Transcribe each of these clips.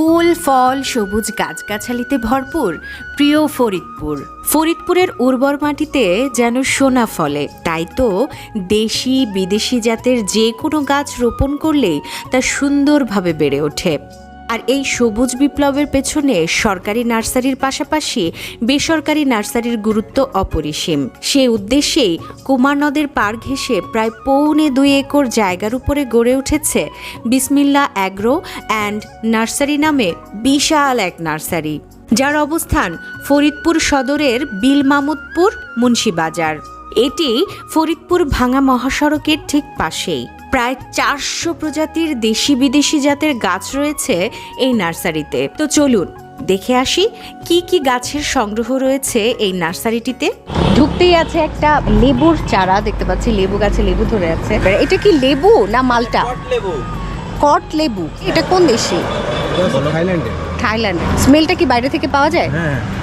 ফুল, ফল, সবুজ গাছগাছালিতে ভরপুর, প্রিয় ফরিদপুর। ফরিদপুরের উর্বর মাটিতে যেন সোনা ফলে। তাই তো দেশি, বিদেশি জাতের যে কোনো গাছ রোপণ করলেই তা সুন্দরভাবে বেড়ে ওঠে। আর এই সবুজ বিপ্লবের পেছনে সরকারি নার্সারির পাশাপাশি বেসরকারি নার্সারির গুরুত্ব অপরিসীম। সে উদ্দেশ্যেই কুমার নদের পার ঘেঁষে প্রায় পৌনে দুই একর জায়গার উপরে গড়ে উঠেছে বিসমিল্লা অ্যাগ্রো অ্যান্ড নার্সারি নামে বিশাল এক নার্সারি। যার অবস্থান ফরিদপুর সদরের বিল মামুদপুর মুন্সিবাজার। এটি ফরিদপুর ভাঙা মহাসড়কের ঠিক পাশেই। প্রায় চারশো প্রজাতির দেশি বিদেশি জাতের গাছ রয়েছে এই নার্সারিতে। তো চলুন দেখে আসি কি কি গাছের সংগ্রহ রয়েছে এই নার্সারিটিতে। ঢুকতেই আছে একটা লেবুর চারা দেখতে পাচ্ছি লেবু গাছে লেবু ধরে আছে। এটা কি লেবু না মালটা? কট লেবু। এটা কোন দেশে? থাইল্যান্ডে। থাইল্যান্ড। স্মেলটা কি বাইরে থেকে পাওয়া যায়? হ্যাঁ আহ,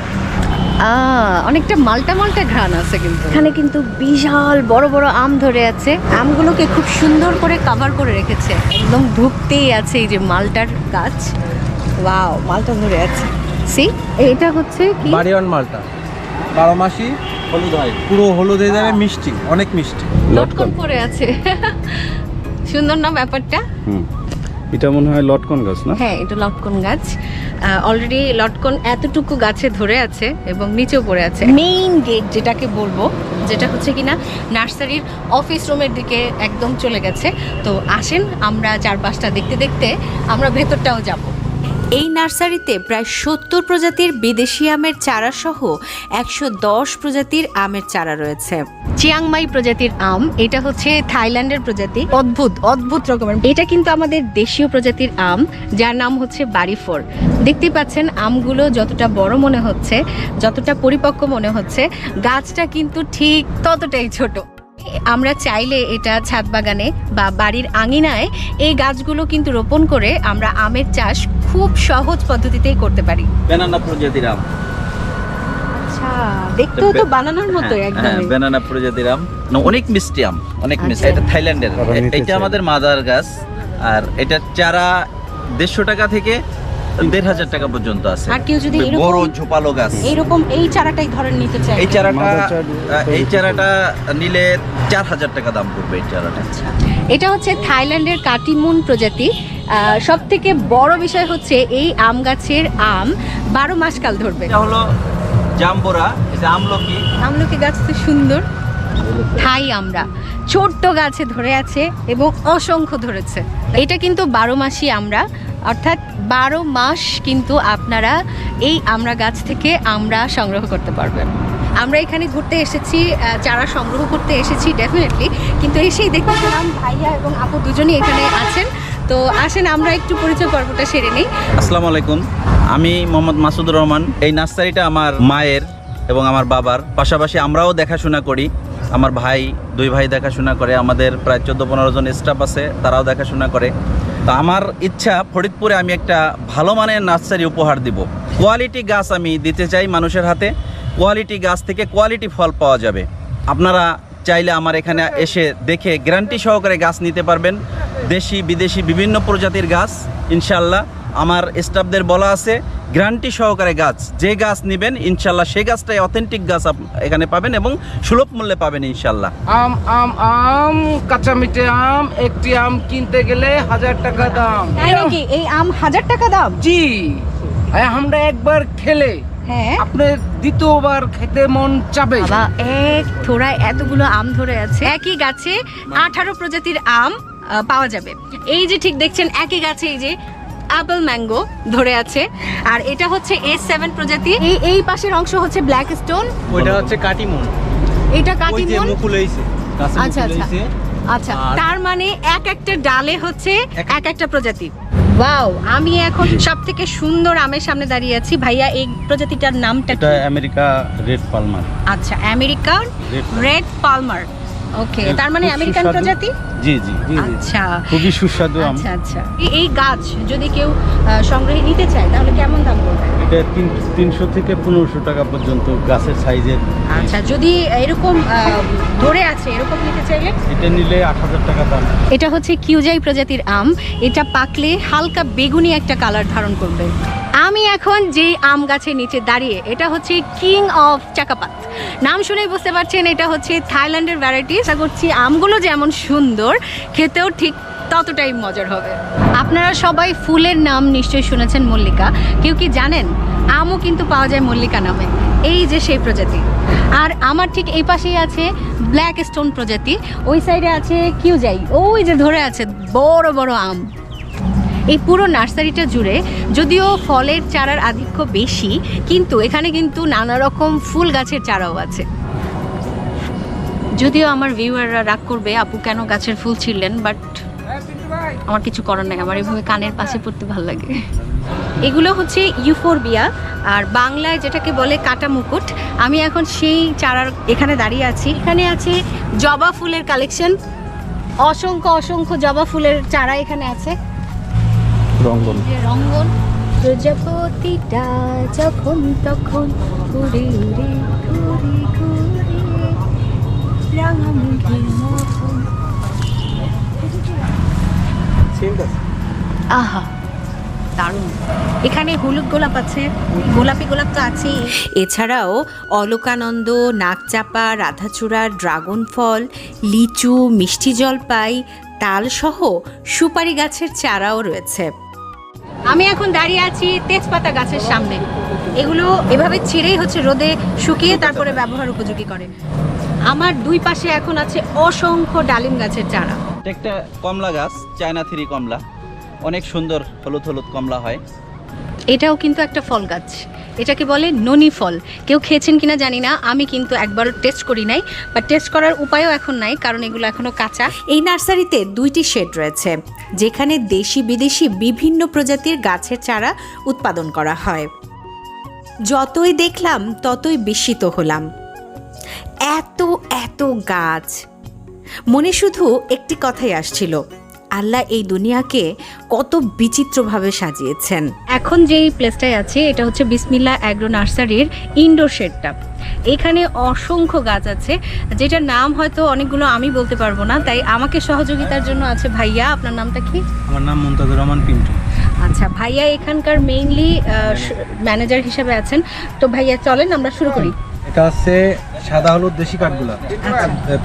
অনেকটা মালটা মালটা ঘ্রাণ আছে কিন্তু। এখানে কিন্তু বিশাল বড় বড় আম ধরে আছে। আমগুলোকে খুব সুন্দর করে কভার করে রেখেছে। একদম ঢুকতেই আছে এই যে মালটার গাছ। ওয়াও মালটা ধরে আছে। সি এটা হচ্ছে কি? বাড়িওয়ান মালটা। বারো মাসি হলুদ হয়। পুরো হলুদ হয়ে যাবে মিষ্টি অনেক মিষ্টি। লটকন পড়ে আছে। সুন্দর না ব্যাপারটা? হুম। এটা মনে হয় লটকন গাছ, না? হ্যাঁ এটা লটকন গাছ। অলরেডি লটকন এতটুকু গাছে ধরে আছে এবং নিচেও পড়ে আছে। মেইন গেট যেটাকে বলব, যেটা হচ্ছে কিনা, নার্সারির অফিস রুমের দিকে একদম চলে গেছে। তো আসেন, আমরা চারপাশটা দেখতে দেখতে আমরা ভেতরটাও যাব। এই নার্সারিতে প্রায় সত্তর প্রজাতির বিদেশি আমের চারা সহ একশো দশ প্রজাতির আমের চারা রয়েছে। চিয়াংমাই প্রজাতির আম, এটা হচ্ছে থাইল্যান্ডের প্রজাতি। অদ্ভুত অদ্ভুত রকমের। এটা কিন্তু আমাদের দেশীয় প্রজাতির আম, যার নাম হচ্ছে বাড়িফোর দেখতেই পাচ্ছেন, আমগুলো যতটা বড় মনে হচ্ছে, যতটা পরিপক্ক মনে হচ্ছে, গাছটা কিন্তু ঠিক ততটাই ছোট। আমরা চাইলে এটা ছাদ বাগানে বা বাড়ির আঙিনায় এই গাছগুলো কিন্তু রোপণ করে আমরা আমের চাষ খুব সহজ পদ্ধতিতেই করতে পারি। ব্যানানা প্রজাতির আম। আচ্ছা দেখতেও তো বানানোর মতোই হ্যাঁ, একদম হ্যাঁ, ব্যানানা প্রজাতির আম। অনেক মিষ্টি আম অনেক মিষ্টি আচ্ছা। এটা থাইল্যান্ডের। এটা আমাদের মাদার গাছ আর এটা চারা দেড়শো টাকা থেকে দেড় হাজার টাকা পর্যন্ত আছে। আর কেউ যদি এরকম- বড় ঝোপালো গাছ। এইরকম এই চারাটাই ধরেন নিতে চাই এই চারাটা এই চারাটা নিলে চার হাজার টাকা দাম পড়বে এই চারাটা। এটা হচ্ছে থাইল্যান্ডের কাটিমুন প্রজাতি। সব থেকে বড় বিষয় হচ্ছে এই আম গাছের আম। বারো মাস কাল ধরবে। এটা হলো জাম্বুরা। এটা আমলকি। আমলকি গাছ তো সুন্দর। থাই আমরা। ছোট্ট গাছে ধরে আছে এবং অসংখ্য ধরেছে। এটা কিন্তু বারো মাসই আমরা অর্থাৎ বারো মাস কিন্তু আপনারা এই আমরা গাছ থেকে আমরা সংগ্রহ করতে পারবেন। আমরা এখানে ঘুরতে এসেছি চারা সংগ্রহ করতে এসেছি ডেফিনেটলি কিন্তু এসেই দেখতে পেলাম ভাইয়া এবং আপু দুজনই এখানে আছেন। তো আসেন, আমরা একটু পরিচয় পর্বটা সেরে নিই। আসসালামু আলাইকুম। আমি মোহাম্মদ মাসুদুর রহমান। এই নার্সারিটা আমার মায়ের এবং আমার বাবার। পাশাপাশি আমরাও দেখাশোনা করি। আমার ভাই, দুই ভাই দেখাশোনা করে, আমাদের প্রায় চোদ্দ পনেরো জন স্টাফ আছে, তারাও দেখাশোনা করে। তো আমার ইচ্ছা, ফরিদপুরে আমি একটা ভালো মানের নার্সারি উপহার দিব। কোয়ালিটি গাছ আমি দিতে চাই মানুষের হাতে। কোয়ালিটি গাছ থেকে কোয়ালিটি ফল পাওয়া যাবে। আপনারা চাইলে আমার এখানে এসে দেখে গ্যারান্টি সহকারে গাছ নিতে পারবেন। দেশি, বিদেশি, বিভিন্ন প্রজাতির গাছ ইনশাল্লাহ আমার স্টাফদের বলা আছে গ্যারান্টি সহকারে গাছ যে গাছ নেবেন ইনশাল্লাহ সেই গাছটাই অথেন্টিক গাছ এখানে পাবেন এবং সুলভ মূল্যে পাবেন ইনশাল্লাহ। আম আম আম কাঁচা মিঠে আম একটি আম কিনতে গেলে হাজার টাকা দাম। তাই নাকি? এই আম হাজার টাকা দাম? জি। আমরা একবার খেলে হ্যাঁ। আপনার দ্বিতীয়বার খেতে মন চাবে। বাবা এক থোড়ায় এতগুলো আম ধরে আছে। একই গাছে আঠারো প্রজাতির আম পাওয়া যাবে। এই যে ঠিক দেখছেন একই গাছে এই যে আপেল ম্যাঙ্গো ধরে আছে। আর এটা হচ্ছে এস সেভেন প্রজাতি। এই এই পাশের অংশ হচ্ছে ব্ল্যাক স্টোন ওইটা হচ্ছে কাটিমুন। এটা কাটিমন? মুকুল হইছে আচ্ছা, আচ্ছা। আচ্ছা তার মানে এক একটা ডালে হচ্ছে এক- এক একটা প্রজাতি। ওয়াও আমি এখন সব থেকে সুন্দর আমের সামনে দাঁড়িয়ে আছি। ভাইয়া এই প্রজাতিটার নামটা এটা আমেরিকা রেড পালমার। আচ্ছা আমেরিকান রেড পালমার। ওকে তার মানে আমেরিকান প্রজাতি? জি জি আচ্ছা। খুবই সুস্বাদু আম। আচ্ছা আচ্ছা। এই- গাছ যদি কেউ সংগ্রহে নিতে চায় তাহলে কেমন দাম পড়বে? এটা তিন তিনশো থেকে পনেরোশো টাকা পর্যন্ত গাছের সাইজের আচ্ছা যদি এরকম ধরে আছে এরকম নিতে চাইলে? এটা নিলে আট হাজার টাকা দাম। এটা হচ্ছে কিউজাই প্রজাতির আম। এটা পাকলে হালকা বেগুনি একটা কালার ধারণ করবে। আমি এখন যে আম গাছের নিচে দাঁড়িয়ে, এটা হচ্ছে কিং অফ চাকাপাত নাম শুনেই বুঝতে পারছেন, এটা হচ্ছে থাইল্যান্ডের ভ্যারাইটি আশা করছি আমগুলো যেমন সুন্দর, খেতেও ঠিক ততটাই মজার হবে। আপনারা সবাই ফুলের নাম নিশ্চয়ই শুনেছেন মল্লিকা। কেউ কি জানেন? আমও কিন্তু পাওয়া যায় মল্লিকা নামে। এই যে সেই প্রজাতি। আর আমার ঠিক এই পাশেই আছে ব্ল্যাক স্টোন প্রজাতি। ওই সাইডে আছে কিউজাই ওই যে ধরে আছে, বড় বড় আম। এই পুরো নার্সারিটা জুড়ে যদিও ফলের চারার আধিক্য বেশি কিন্তু এখানে কিন্তু নানা রকম ফুল গাছের চারাও আছে। যদিও আমার ভিউয়াররা রাগ করবে আপু কেন গাছের ফুল ছিললেন বাট আমার কিছু করার নাই আমার এইভাবে কানের পাশে পড়তে ভালো লাগে। এগুলো হচ্ছে ইউফোরবিয়া আর বাংলায় যেটাকে বলে কাটা মুকুট আমি এখন সেই চারার এখানে দাঁড়িয়ে আছি। এখানে আছে জবা ফুলের কালেকশন অসংখ্য অসংখ্য জবা ফুলের চারা এখানে আছে। রঙ্গন। রঙ্গন। প্রজাপতিটা যখন তখন ঘুরে ঘুরে ঘুরে মতন। আহা দারুণ। এখানে হলুদ গোলাপ আছে গোলাপি গোলাপ তো আছেই। এছাড়াও অলকানন্দ নাকচাপা রাধাচূড়া ড্রাগন ফল লিচু মিষ্টি জলপাই তালসহ সুপারি গাছের চারাও রয়েছে। আমি এখন দাঁড়িয়ে আছি তেজপাতা গাছের সামনে। এগুলো এভাবে ছিঁড়েই হচ্ছে রোদে শুকিয়ে তারপরে ব্যবহার উপযোগী করে। আমার দুই পাশে এখন আছে অসংখ্য ডালিম গাছের চারা। একটা কমলা গাছ, চায়না থ্রি কমলা। অনেক সুন্দর হলুদ হলুদ কমলা হয়। এটাও কিন্তু একটা ফল গাছ। এটাকে বলে ননি ফল। কেউ খেয়েছেন কিনা জানি না, আমি কিন্তু একবারও টেস্ট করি নাই বা টেস্ট করার উপায়ও এখন নাই, কারণ এগুলো এখনও কাঁচা। এই নার্সারিতে দুইটি শেড রয়েছে, যেখানে দেশি বিদেশি বিভিন্ন প্রজাতির গাছের চারা উৎপাদন করা হয়। যতই দেখলাম, ততই বিস্মিত হলাম। এত এত গাছ। মনে শুধু একটি কথাই আসছিল আল্লাহ এই দুনিয়াকে কত বিচিত্রভাবে সাজিয়েছেন। এখন যেই প্লেসটায় আছে এটা হচ্ছে বিসমিল্লা অ্যাগ্রো নার্সারির ইনডোর শেডটা এখানে অসংখ্য গাছ আছে যেটার নাম হয়তো অনেকগুলো আমি বলতে পারব না তাই আমাকে সহযোগিতার জন্য আছে ভাইয়া আপনার নামটা কি? আমার নাম মুমতাজুর রহমান পিন্টু। আচ্ছা ভাইয়া এখানকার মেইনলি ম্যানেজার হিসেবে আছেন। তো ভাইয়া চলেন আমরা শুরু করি। এটা হচ্ছে সাদা হলুদ দেশি কাঠগুলা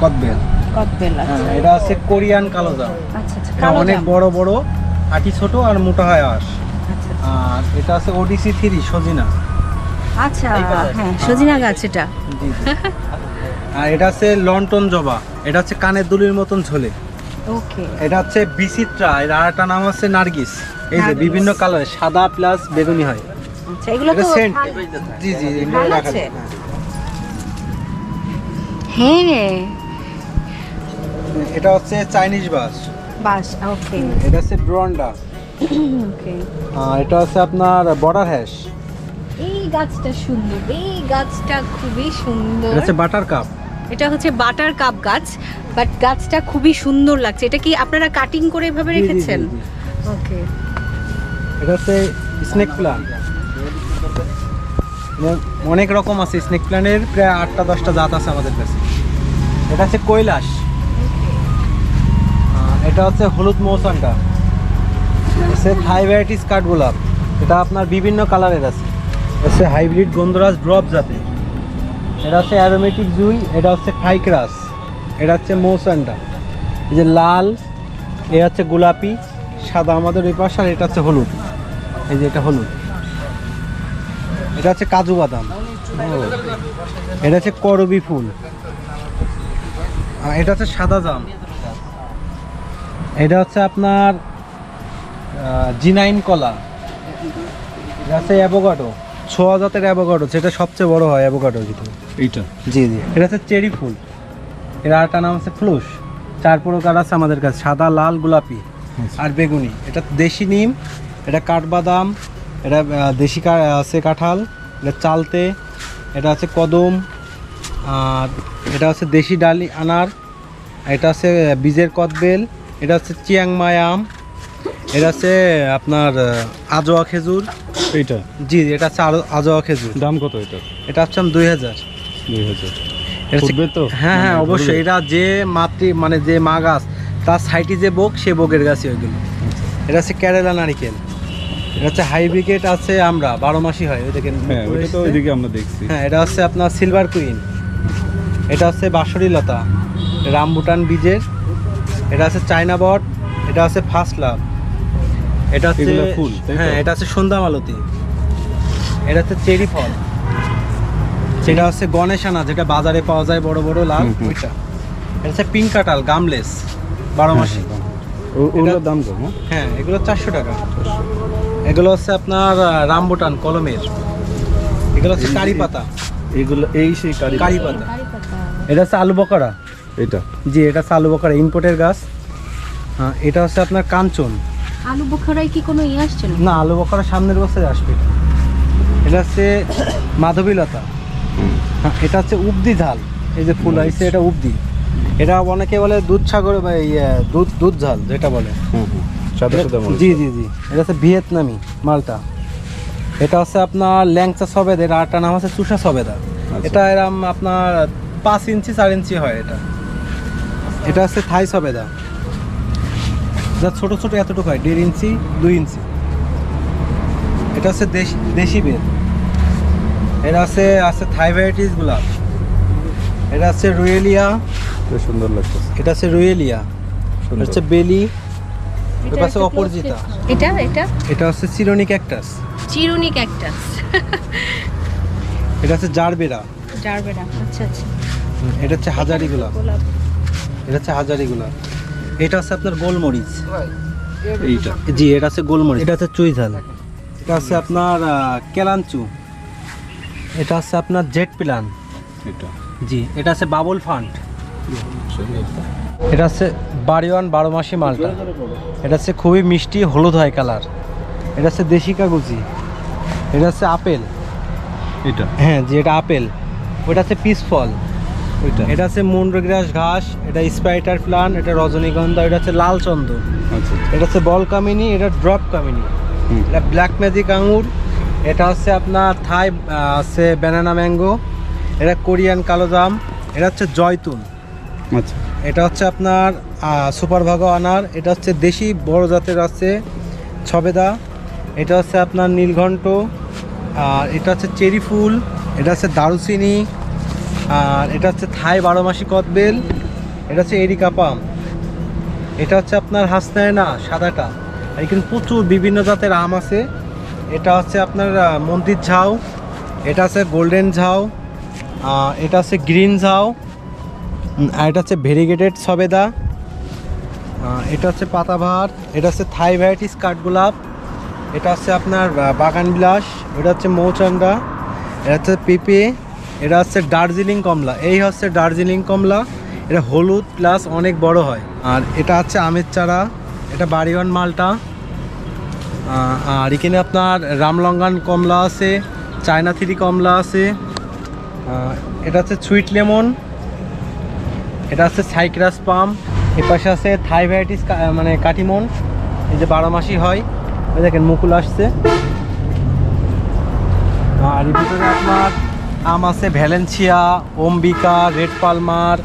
কদবেল। হ্যাঁ, এটা হচ্ছে কোরিয়ান কালো জাম। আচ্ছা আচ্ছা অনেক বড় বড় আটি ছোট আর মোটা হয় আঁশ। আর এটা আছে ওডিসি থ্রি সজিনা। আচ্ছা হ্যাঁ সজিনা গাছ এটা। আর এটা হচ্ছে লন্টন জবা। এটা হচ্ছে কানের দুলির মতন ঝোলে। ওকে। এটা হচ্ছে বিচিত্রা এর আর একটা নাম হচ্ছে নার্গিস। এই যে বিভিন্ন কালার সাদা প্লাস বেগুনি হয়। আচ্ছা এগুলো তো সেন্ট। জি জি এগুলো রাখা আছে? হ্যাঁ। এটা হচ্ছে চাইনিজ বাস। বাস ওকে এটা হচ্ছে ব্রন্ডা। ওকে আর এটা হচ্ছে আপনার বর্ডার হ্যাশ। এই গাছটা সুন্দর এই গাছটা খুবই সুন্দর। এটা হচ্ছে বাটার কাপ। এটা হচ্ছে বাটার কাপ গাছ বাট গাছটা খুবই সুন্দর লাগছে। এটা কি আপনারা কাটিং করে এভাবে রেখেছেন? ওকে এটা হচ্ছে স্নেক প্লান্ট অনেক রকম আছে স্নেক প্ল্যানের প্রায় আটটা দশটা জাত আছে আমাদের কাছে। এটা হচ্ছে কৈলাস। এটা হচ্ছে হলুদ মৌসানটা হচ্ছে থাই ভ্যারাইটিস কাঠগোলাপ। এটা আপনার বিভিন্ন কালারের আছে। হচ্ছে হাইব্রিড গন্ধরাজ ড্রপ জাতের। এটা হচ্ছে অ্যারোমেটিক জুই, এটা হচ্ছে ফাইক্রাস এটা হচ্ছে মৌসানটা এই যে লাল, এ হচ্ছে গোলাপি, সাদা আমাদের ওই পাশে, আর এটা হচ্ছে হলুদ। এই যে এটা হলুদ। এটা হচ্ছে কাজু বাদাম। এটা হচ্ছে করবি ফুল। এটা হচ্ছে সাদা জাম। এটা হচ্ছে আপনার জিনাইন কলা। এটা হচ্ছে অ্যাভোকাডো ছোয়া জাতের অ্যাভোকাডো যেটা সবচেয়ে বড় হয় অ্যাভোকাডোর ভিতরে। এইটা? জি জি। এটা হচ্ছে চেরি ফুল এর আরেকটা নাম হচ্ছে ফ্লুস চার প্রকার আছে আমাদের কাছে সাদা লাল গোলাপি আর বেগুনি। এটা দেশি নিম এটা কাঠবাদাম এটা দেশি আছে কাঁঠাল এটা চালতে এটা হচ্ছে কদম আর এটা হচ্ছে দেশি ডালি আনার এটা আছে বীজের কদবেল এটা হচ্ছে চিয়াংমাই আম। এটা হচ্ছে আপনার আজোয়া খেজুর। এইটা? জি এটা হচ্ছে আজোয়া খেজুর। দাম কত এটা? এটা হচ্ছে দুই হাজার। দুই হাজার। হ্যাঁ হ্যাঁ মানে অবশ্যই? এটা যে মাতৃ মানে যে মা গাছ তার সাইডে যে বোক সে বোকের গাছই ওইগুলো এটা হচ্ছে কেরালা নারিকেল। এটা হচ্ছে হাইব্রিকেট আছে আমরা বারো মাসি হয় ওই দেখেন। হ্যাঁ আমরা দেখছি। হ্যাঁ এটা হচ্ছে আপনার সিলভার কুইন। এটা হচ্ছে বাঁশরি লতা রামবুটান বীজের। এটা আছে চায়না বট এটা আছে ফার্স্ট লাভ। এটা হচ্ছে এগুলো ফুল, হ্যাঁ এটা আছে সন্ধ্যা মালতী। এটা হচ্ছে চেরি ফল। সেটা হচ্ছে গণেশানা যেটা বাজারে পাওয়া যায় বড় বড় লাল। ওইটা। এটা হচ্ছে পিঙ্ক কাঁঠাল গামলেস বারো মাসি। ও- ওগুলোর দাম কম হ্যাঁ? হ্যাঁ এগুলো চারশো টাকা। এগুলো হচ্ছে আপনার রামবুটান কলমের। এগুলো হচ্ছে কারি পাতা। এইগুলো এই সেই কারি কারি পাতা। এটা হচ্ছে আলু বকরা এটা? জি এটা আলু বকরা ইম্পোর্টের গাছ। হ্যাঁ এটা হচ্ছে আপনার কাঞ্চন। আলু বোখারায় কি কোনো ইয়ে আসছে না না আলু বকরা সামনের বছরে আসবে। এটা। এটা হচ্ছে মাধবীলতা। হ্যাঁ এটা হচ্ছে উবদি ঝাল। এই যে ফুল আইছে এটা উবদি। এটা অনেকে বলে দুধ সাগর বা ইয়ে দুধ দুধ ঝাল যেটা বলে। জি জি জি। এটা হচ্ছে ভিয়েতনামি মালটা। এটা হচ্ছে আপনার ল্যাংচা সবেদা এর আরেকটা নাম হচ্ছে চুষা সবেদা। এটা এরম আপনার পাঁচ ইঞ্চি চার ইঞ্চি হয় এটা। এটা হচ্ছে থাই সবেদা। যা ছোট ছোট এতটুকু হয় দেড় ইঞ্চি দুই ইঞ্চি। এটা হচ্ছে দেশি দেশি বেল। এটা আছে আছে থাই ভ্যারাইটিস গোলাপ এটা হচ্ছে রুয়েলিয়া। বেশ সুন্দর লাগছে এটা হচ্ছে রুয়েলিয়া। এটা হচ্ছে বেলি। এটা হচ্ছে একটা এটা এটা? এটা হচ্ছে চিরনি ক্যাকটাস। চিরুনি ক্যাকটাস। এটা হচ্ছে জারবেরা। জারবেরা আচ্ছা আচ্ছা। এটা হচ্ছে হাজারি গোলাপ গোলাপ। এটা হচ্ছে হাজারি গোলাপ এটা হচ্ছে আপনার গোলমরিচ। এইটা। জি এটা হচ্ছে গোলমরিচ। এটা হচ্ছে চুইঝাল। এটা হচ্ছে আপনার কেলাঞ্চু। এটা হচ্ছে আপনার জেট প্লান। এটা। জি এটা হচ্ছে বাবুল ফান্ড। এটা হচ্ছে বাড়িওয়ান বারো মাসি মালটা। এটা হচ্ছে খুবই মিষ্টি হলুদ হয় কালার। এটা হচ্ছে দেশি কাগজি। এটা হচ্ছে আপেল। এটা। হ্যাঁ জি এটা আপেল। ওটা হচ্ছে পিস ফল ওইটা? এটা হচ্ছে মুন্ডগ্রাস ঘাস এটা স্পাইটার প্লান এটা রজনীগন্ধা এটা হচ্ছে লাল চন্দন আচ্ছা আচ্ছা। এটা হচ্ছে বল কামিনী এটা ড্রপ কামিনী। এটা ব্ল্যাক ম্যাজিক আঙুর এটা হচ্ছে আপনার থাই আছে ব্যানানা ম্যাঙ্গো এটা কোরিয়ান কালো জাম এটা হচ্ছে জয়তুন। আচ্ছা। এটা হচ্ছে আপনার সুপার ভাগো আনার এটা হচ্ছে দেশি বড় জাতের আছে ছবেদা। এটা হচ্ছে আপনার নীলঘণ্ট আর এটা হচ্ছে চেরি ফুল এটা হচ্ছে দারুচিনি আর এটা হচ্ছে থাই বারো মাসি কদবেল এটা হচ্ছে এরিকা পাম এটা হচ্ছে আপনার হাসনায় না সাদাটা আর এখানে প্রচুর বিভিন্ন জাতের আম আছে এটা হচ্ছে আপনার মন্দির ঝাউ এটা আছে গোল্ডেন ঝাউ এটা হচ্ছে গ্রিন ঝাউ আর এটা হচ্ছে ভেরিগেটেড সবেদা এটা হচ্ছে পাতাবাহার এটা হচ্ছে থাই ভ্যারাইটিস কাঠগোলাপ এটা হচ্ছে আপনার বাগান বিলাস এটা হচ্ছে মৌচান্ডা এটা হচ্ছে পেঁপে এটা হচ্ছে দার্জিলিং কমলা। এই হচ্ছে দার্জিলিং কমলা। এটা হলুদ প্লাস অনেক বড় হয়। আর এটা হচ্ছে আমের চারা। এটা বাড়িওয়ান মালটা। আর এখানে আপনার রামলঙ্গান কমলা আছে, চায়না থ্রি কমলা আছে। এটা হচ্ছে সুইট লেমন এটা হচ্ছে সাইক্রাস পাম এর পাশে আছে থাই ভ্যারাইটিস মানে কাটিমন। এই যে বারো মাসি হয়। ওই দেখেন মুকুল আসছে। আর ভিতরে আপনার আম আছে ভ্যালেন্সিয়া, অম্বিকা, রেড পালমার,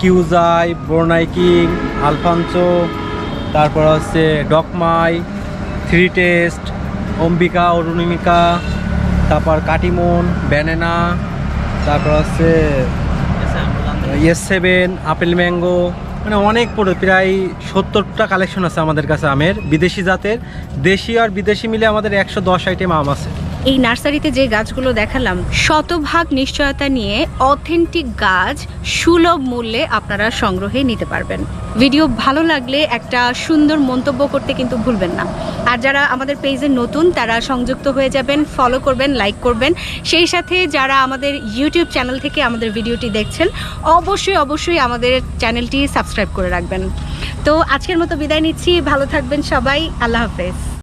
কিউজাই, ব্রোনাই কিং আলফানসো তারপর হচ্ছে ডকমাই, থ্রি টেস্ট, অম্বিকা, অরুণিমিকা, তারপর কাটিমন, ব্যানানা, তারপর হচ্ছে ইয়েস সেভেন, আপেল ম্যাঙ্গো মানে অনেক পড়ে প্রায় সত্তরটা কালেকশন আছে আমাদের কাছে আমের, বিদেশি জাতের, দেশি আর বিদেশি মিলে আমাদের একশো দশ আইটেম আম আছে। এই নার্সারিতে যে গাছগুলো দেখালাম, শতভাগ নিশ্চয়তা নিয়ে অথেন্টিক গাছ সুলভ মূল্যে আপনারা সংগ্রহে নিতে পারবেন। ভিডিও ভালো লাগলে একটা সুন্দর মন্তব্য করতে কিন্তু ভুলবেন না। আর যারা আমাদের পেজে নতুন, তারা সংযুক্ত হয়ে যাবেন ফলো করবেন লাইক করবেন। সেই সাথে যারা আমাদের ইউটিউব চ্যানেল থেকে আমাদের ভিডিওটি দেখছেন, অবশ্যই অবশ্যই আমাদের চ্যানেলটি সাবস্ক্রাইব করে রাখবেন। তো আজকের মতো বিদায় নিচ্ছি, ভালো থাকবেন সবাই, আল্লাহ হাফেজ।